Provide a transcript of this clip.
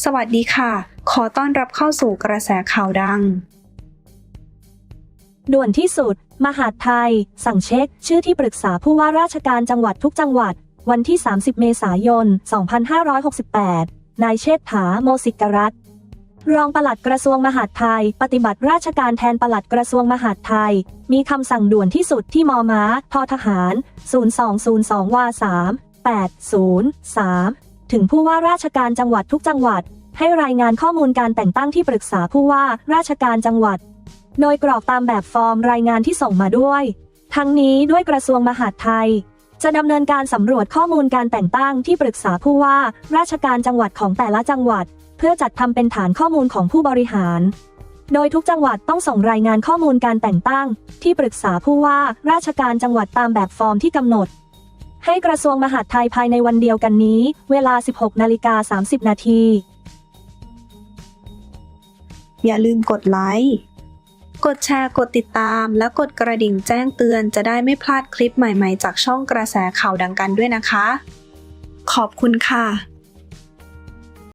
สวัสดีค่ะ ขอต้อนรับเข้าสู่กระแสข่าวดัง ด่วนที่สุด มหาดไทย สั่งเช็ค ชื่อที่ปรึกษาผู้ว่าราชการจังหวัดทุกจังหวัด วันที่ 30 เมษายน 2568 นายเชษฐา โมสิกรัตรองปลัดกระทรวงมหาดไทย ปฏิบัติราชการแทนปลัดกระทรวงมหาดไทย มีคำสั่งด่วนที่สุดที่มอม้าททหาร 0202วา3 803 ถึงผู้ว่าราชการจังหวัดทุกจังหวัด ให้รายงานข้อมูลการแต่งตั้งที่ปรึกษาผู้ว่าราชการจังหวัด โดยกรอกตามแบบฟอร์มรายงานที่ส่งมาด้วย ทั้งนี้ด้วยกระทรวงมหาดไทย จะดำเนินการสำรวจข้อมูลการแต่งตั้งที่ปรึกษาผู้ว่า ราชการจังหวัดของแต่ละจังหวัด เพื่อจัดทำเป็นฐานข้อมูลของผู้บริหาร โดยทุกจังหวัดต้องส่งรายงานข้อมูลการแต่งตั้ง ที่ปรึกษาผู้ว่า ราชการจังหวัดตามแบบฟอร์มที่กำหนด ให้กระทรวงมหาดไทยภายในวันเดียวกันนี้ เวลา 16 นาฬิกา 30 นาที อย่าลืมกดไลค์ กดแชร์ กดติดตาม และกดกระดิ่งแจ้งเตือนจะได้ไม่พลาดคลิปใหม่ๆ จากช่องกระแสข่าวดังกันด้วยนะคะ ขอบคุณค่ะ